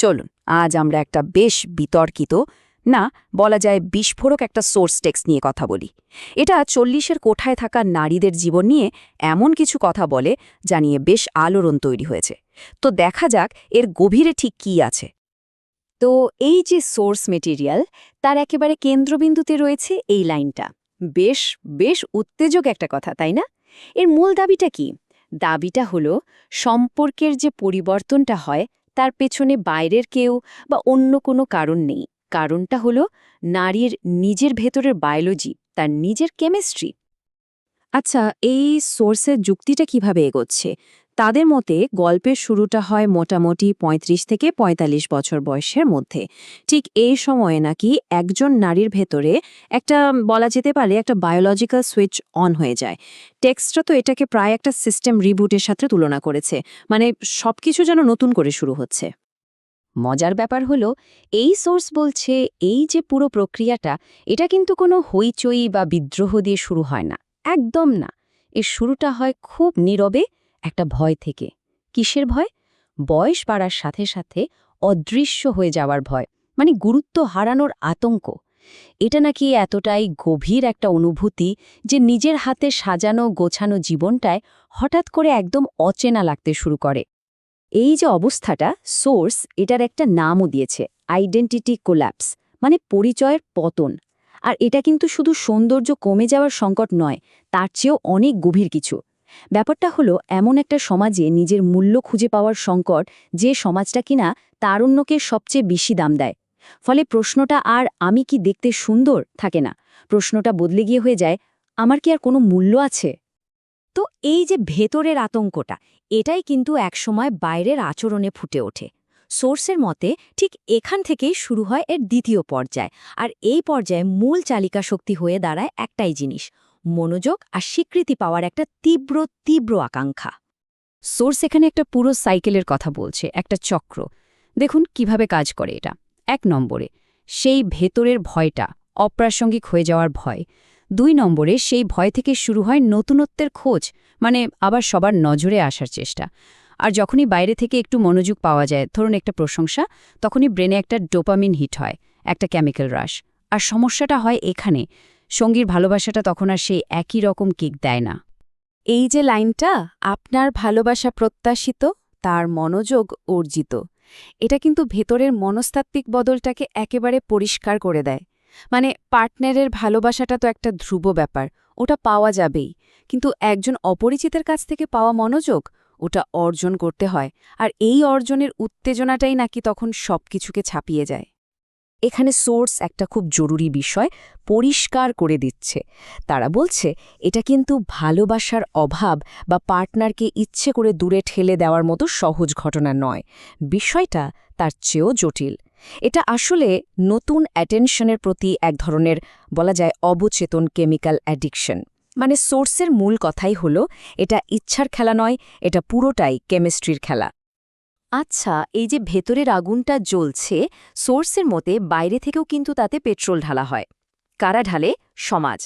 চলুন, আজ আমরা একটা বেশ বিতর্কিত, না, বলা যায় বিস্ফোরক একটা সোর্স টেক্স নিয়ে কথা বলি। এটা চল্লিশের কোঠায় থাকা নারীদের জীবন নিয়ে এমন কিছু কথা বলে, যা নিয়ে বেশ আলোড়ন তৈরি হয়েছে। তো দেখা যাক এর গভীরে ঠিক কি আছে। তো এই যে সোর্স মেটেরিয়াল, তার একেবারে কেন্দ্রবিন্দুতে রয়েছে এই লাইনটা। বেশ বেশ উত্তেজক একটা কথা, তাই না? এর মূল দাবিটা কি? দাবিটা হলো, সম্পর্কের যে পরিবর্তনটা হয় তার পেছনে বাইরের কেউ বা অন্য কোনো কারণ নেই। কারণটা হলো নারীর নিজের ভেতরের বায়োলজি তার নিজের কেমিস্ট্রি আচ্ছা এই সোর্সের যুক্তিটা কীভাবে এগোচ্ছে? তাদের মতে গল্পের শুরুটা হয় মোটামুটি ৩৫ থেকে ৪৫ বছর বয়সের মধ্যে। ঠিক এই সময়ে নাকি একজন নারীর ভেতরে একটা, বলা যেতে পারে, একটা বায়োলজিক্যাল সুইচ অন হয়ে যায়। টেক্সটটা তো এটাকে প্রায় একটা সিস্টেম রিবুটের সাথে তুলনা করেছে। মানে সবকিছু যেন নতুন করে শুরু হচ্ছে। মজার ব্যাপার হলো, এই সোর্স বলছে, এই যে পুরো প্রক্রিয়াটা, এটা কিন্তু কোনো হইচই বা বিদ্রোহ দিয়ে শুরু হয় না। একদম না। এর শুরুটা হয় খুব নীরবে একটা ভয় থেকে। কিসের ভয়? বয়স বাড়ার সাথে সাথে অদৃশ্য হয়ে যাওয়ার ভয় মানে গুরুত্ব হারানোর আতঙ্ক। এটা নাকি এতটাই গভীর একটা অনুভূতি যে নিজের হাতে সাজানো গোছানো জীবনটায় হঠাৎ করে একদম অচেনা লাগতে শুরু করে। এই যে অবস্থাটা, সোর্স এটার একটা নামও দিয়েছে, আইডেন্টিটি কোল্যাপস মানে পরিচয়ের পতন। আর এটা কিন্তু শুধু সৌন্দর্য কমে যাওয়ার সংকট নয়, তার চেয়েও অনেক গভীর কিছু। ব্যাপারটা হলো, এমন একটা সমাজে নিজের মূল্য খুঁজে পাওয়ার সংকট যে সমাজটা কিনা তারুণ্যকে সবচেয়ে বেশি দাম দেয়। ফলে প্রশ্নটা আর আমি কি দেখতে সুন্দর থাকে না। প্রশ্নটা বদলে গিয়ে হয়ে যায়, আমার কি আর কোনো মূল্য আছে? তো এই যে ভেতরের আতঙ্কটা, এটাই কিন্তু একসময় বাইরের আচরণে ফুটে ওঠে। সোর্সের মতে, ঠিক এখান থেকেই শুরু হয় এর দ্বিতীয় পর্যায়। আর এই পর্যায়ে মূল চালিকা শক্তি হয়ে দাঁড়ায় একটাই জিনিস মনোযোগ আর স্বীকৃতি পাওয়ার একটা তীব্র তীব্র আকাঙ্ক্ষা। সোর্স এখানে একটা পুরো সাইকেলের কথা বলছে, একটা চক্র। দেখুন কীভাবে কাজ করে এটা। এক নম্বরে, সেই ভেতরের ভয়টা, অপ্রাসঙ্গিক হয়ে যাওয়ার ভয়। দুই নম্বরে, সেই ভয় থেকে শুরু হয় নতুনত্বের খোঁজ মানে আবার সবার নজরে আসার চেষ্টা। আর যখনই বাইরে থেকে একটু মনোযোগ পাওয়া যায়, ধরুন একটা প্রশংসা, তখনই ব্রেনে একটা ডোপামিন হিট হয়, একটা কেমিক্যাল রাশ। আর সমস্যাটা হয় এখানে সঙ্গীর ভালোবাসাটা তখন আর সেই একই রকম কিক দেয় না। এই যে লাইনটা, আপনার ভালোবাসা প্রত্যাশিত, তার মনোযোগ অর্জিত। এটা কিন্তু ভেতরের মনস্তাত্ত্বিক বদলটাকে একেবারে পরিষ্কার করে দেয়। মানে পার্টনারের ভালোবাসাটা তো একটা ধ্রুব ব্যাপার, ওটা পাওয়া যাবেই। কিন্তু একজন অপরিচিতের কাছ থেকে পাওয়া মনোযোগ, ওটা অর্জন করতে হয়। আর এই অর্জনের উত্তেজনাটাই নাকি তখন সবকিছুকে ছাপিয়ে যায়। এখানে সোর্স একটা খুব জরুরি বিষয় পরিষ্কার করে দিচ্ছে। তারা বলছে, এটা কিন্তু ভালোবাসার অভাব বা পার্টনারকে ইচ্ছে করে দূরে ঠেলে দেওয়ার মতো সহজ ঘটনা নয়। বিষয়টা তার চেয়েও জটিল। এটা আসলে নতুন অ্যাটেনশনের প্রতি এক ধরনের বলা যায় অবচেতন কেমিক্যাল অ্যাডিকশন। মানে সোর্সের মূল কথাই হল, এটা ইচ্ছার খেলা নয়, এটা পুরোটাই কেমিস্ট্রির খেলা। আচ্ছা এই যে ভেতরের আগুনটা জ্বলছে, সোর্সের মতে বাইরে থেকেও কিন্তু তাতে পেট্রোল ঢালা হয়। কারা ঢালে? সমাজ।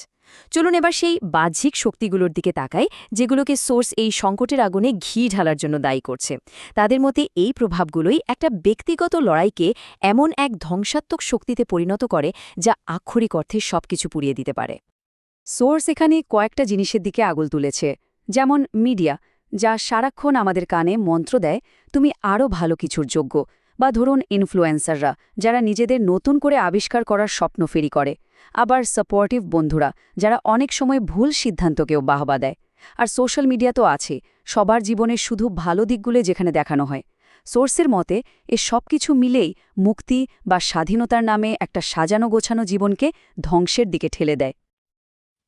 চলুন এবার সেই বাহ্যিক শক্তিগুলোর দিকে তাকাই, যেগুলোকে সোর্স এই সংকটের আগুনে ঘি ঢালার জন্য দায়ী করছে। তাদের মতে এই প্রভাবগুলোই একটা ব্যক্তিগত লড়াইকে এমন এক ধ্বংসাত্মক শক্তিতে পরিণত করে, যা আক্ষরিক অর্থে সবকিছু পুড়িয়ে দিতে পারে। সোর্স এখানে কয়েকটা জিনিসের দিকে আগুল তুলেছে, যেমন মিডিয়া। যা সারাক্ষণ আমাদের কানে মন্ত্র দেয়, তুমি আরও ভালো কিছুর যোগ্য। বা ধরুন ইনফ্লুয়েন্সাররা যারা নিজেদের নতুন করে আবিষ্কার করার স্বপ্ন ফেরি করে। আবার সাপোর্টিভ বন্ধুরা, যারা অনেক সময় ভুল সিদ্ধান্তকেও বাহবা দেয়। আর সোশ্যাল মিডিয়া তো আছে, সবার জীবনের শুধু ভালো দিকগুলো যেখানে দেখানো হয়। সোর্সের মতে, এ সব কিছু মিলেই মুক্তি বা স্বাধীনতার নামে একটা সাজানো গোছানো জীবনকে ধ্বংসের দিকে ঠেলে দেয়।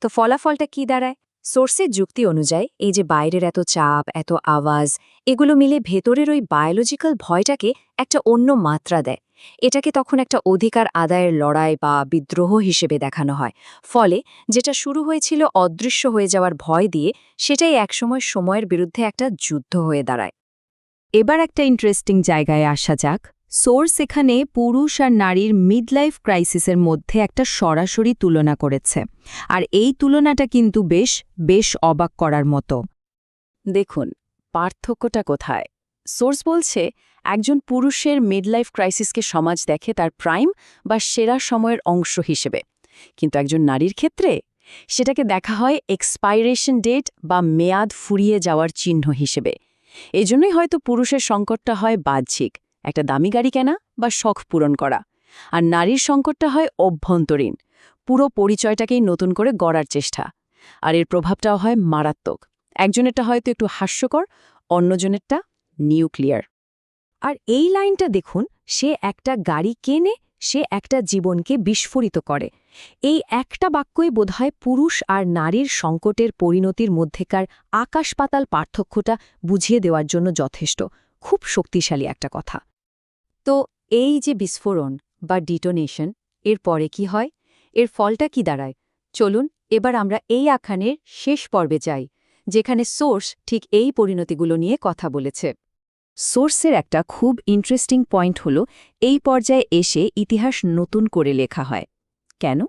তো ফলাফলটা কি দাঁড়ায়? সোর্সের যুক্তি অনুযায়ী, এই যে বাইরের এত চাপ, এত আওয়াজ, এগুলো মিলে ভেতরের ওই বায়োলজিক্যাল ভয়টাকে একটা অন্য মাত্রা দেয়। এটাকে তখন একটা অধিকার আদায়ের লড়াই বা বিদ্রোহ হিসেবে দেখানো হয়। ফলে যেটা শুরু হয়েছিল অদৃশ্য হয়ে যাওয়ার ভয় দিয়ে, সেটাই একসময় সময়ের বিরুদ্ধে একটা যুদ্ধ হয়ে দাঁড়ায়। এবার একটা ইন্টারেস্টিং জায়গায় আসা যাক। সোর্স এখানে পুরুষ আর নারীর মিডলাইফ ক্রাইসিসের মধ্যে একটা সরাসরি তুলনা করেছে। আর এই তুলনাটা কিন্তু বেশ বেশ অবাক করার মতো। দেখুন, পার্থক্যটা কোথায়? সোর্স বলছে, একজন পুরুষের মিডলাইফ ক্রাইসিসকে সমাজ দেখে তার প্রাইম বা সেরা সময়ের অংশ হিসেবে। কিন্তু একজন নারীর ক্ষেত্রে, সেটাকে দেখা হয় এক্সপাইরেশন ডেট বা মেয়াদ ফুরিয়ে যাওয়ার চিহ্ন হিসেবে। এজন্যই হয়তো পুরুষের সংকটটা হয় বাহ্যিক। একটা দামি গাড়ি কেনা বা শখ পূরণ করা। আর নারীর সংকটটা হয় অভ্যন্তরীণ, পুরো পরিচয়টাকেই নতুন করে গড়ার চেষ্টা। আর এর প্রভাবটাও হয় মারাত্মক। একজনেরটা হয়তো একটু হাস্যকর, অন্যজনেরটা নিউক্লিয়ার। আর এই লাইনটা দেখুন, সে একটা গাড়ি কেনে, সে একটা জীবনকে বিস্ফোরিত করে। এই একটা বাক্যই বোধহয় পুরুষ আর নারীর সংকটের পরিণতির মধ্যেকার আকাশ-পাতাল পার্থক্যটা বুঝিয়ে দেওয়ার জন্য যথেষ্ট। খুব শক্তিশালী একটা কথা। তো এই যে বিস্ফোরণ বা ডিটোনেশন এর পরে কি হয়? এর ফলটা কি দাঁড়ায়? চলুন এবার আমরা এই আখ্যানের শেষ পর্বে যাই, যেখানে সোর্স ঠিক এই পরিণতিগুলো নিয়ে কথা বলেছে। সোর্সের একটা খুব ইন্টারেস্টিং পয়েন্ট হল, এই পর্যায়ে এসে ইতিহাস নতুন করে লেখা হয়। কেন?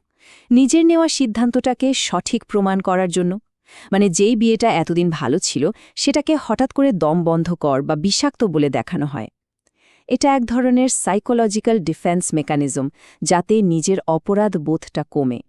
নিজের নেওয়া সিদ্ধান্তটাকে সঠিক প্রমাণ করার জন্য। মানে যেই বিয়েটা এতদিন ভালো ছিল, সেটাকে হঠাৎ করে দম বন্ধ কর বা বিষাক্ত বলে দেখানো হয়। এটা এক ধরনের সাইকোলজিক্যাল ডিফেন্স মেকানিজম যাতে নিজের অপরাধ বোধটা কমে।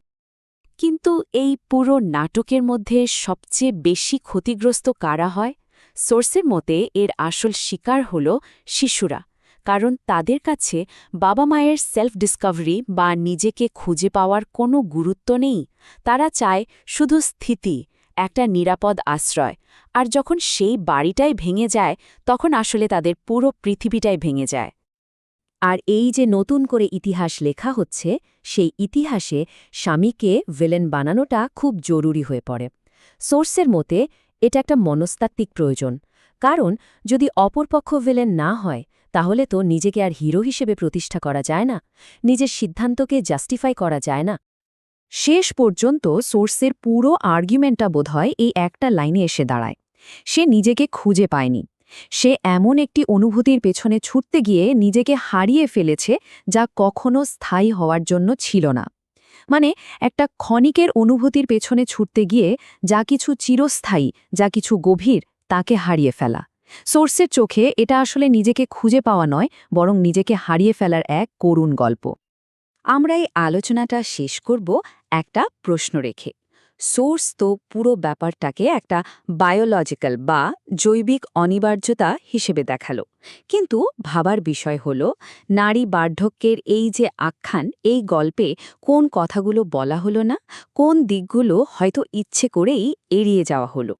কিন্তু এই পুরো নাটকের মধ্যে সবচেয়ে বেশি ক্ষতিগ্রস্ত কারা হয়? সোর্সের মতে, এর আসল শিকার হল শিশুরা, কারণ তাদের কাছে বাবা মায়ের সেলফ ডিসকভারি বা নিজেকে খুঁজে পাওয়ার কোনো গুরুত্ব নেই। তারা চায় শুধু স্থিতি একটা নিরাপদ আশ্রয়। আর যখন সেই বাড়িটাই ভেঙে যায়, তখন আসলে তাদের পুরো পৃথিবীটাই ভেঙে যায়। আর এই যে নতুন করে ইতিহাস লেখা হচ্ছে, সেই ইতিহাসে স্বামীকে ভিলেন বানানোটা খুব জরুরি হয়ে পড়ে। সোর্সের মতে, এটা একটা মনস্তাত্ত্বিক প্রয়োজন। কারণ, যদি অপরপক্ষ ভিলেন না হয়, তাহলে তো নিজেকে আর হিরো হিসেবে প্রতিষ্ঠা করা যায় না। নিজের সিদ্ধান্তকে জাস্টিফাই করা যায় না। শেষ পর্যন্ত সোর্সের পুরো আর্গুমেন্টটা বোধহয় এই একটা লাইনে এসে দাঁড়ায়। সে নিজেকে খুঁজে পায়নি। সে এমন একটি অনুভূতির পেছনে ছুটতে গিয়ে নিজেকে হারিয়ে ফেলেছে যা কখনো স্থায়ী হওয়ার জন্য ছিল না। মানে একটা ক্ষণিকের অনুভূতির পেছনে ছুটতে গিয়ে যা কিছু চিরস্থায়ী, যা কিছু গভীর, তাকে হারিয়ে ফেলা। সোর্সের চোখে এটা আসলে নিজেকে খুঁজে পাওয়া নয়, বরং নিজেকে হারিয়ে ফেলার এক করুণ গল্প। আমরা এই আলোচনাটা শেষ করব একটা প্রশ্ন রেখে। সোর্স তো পুরো ব্যাপারটাকে একটা বায়োলজিক্যাল বা জৈবিক অনিবার্যতা হিসেবে দেখাল। কিন্তু ভাবার বিষয় হল, নারী বার্ধক্যের এই যে আখ্যান, এই গল্পে কোন কথাগুলো বলা হলো না, কোন দিকগুলো হয়তো ইচ্ছে করেই এড়িয়ে যাওয়া হলো।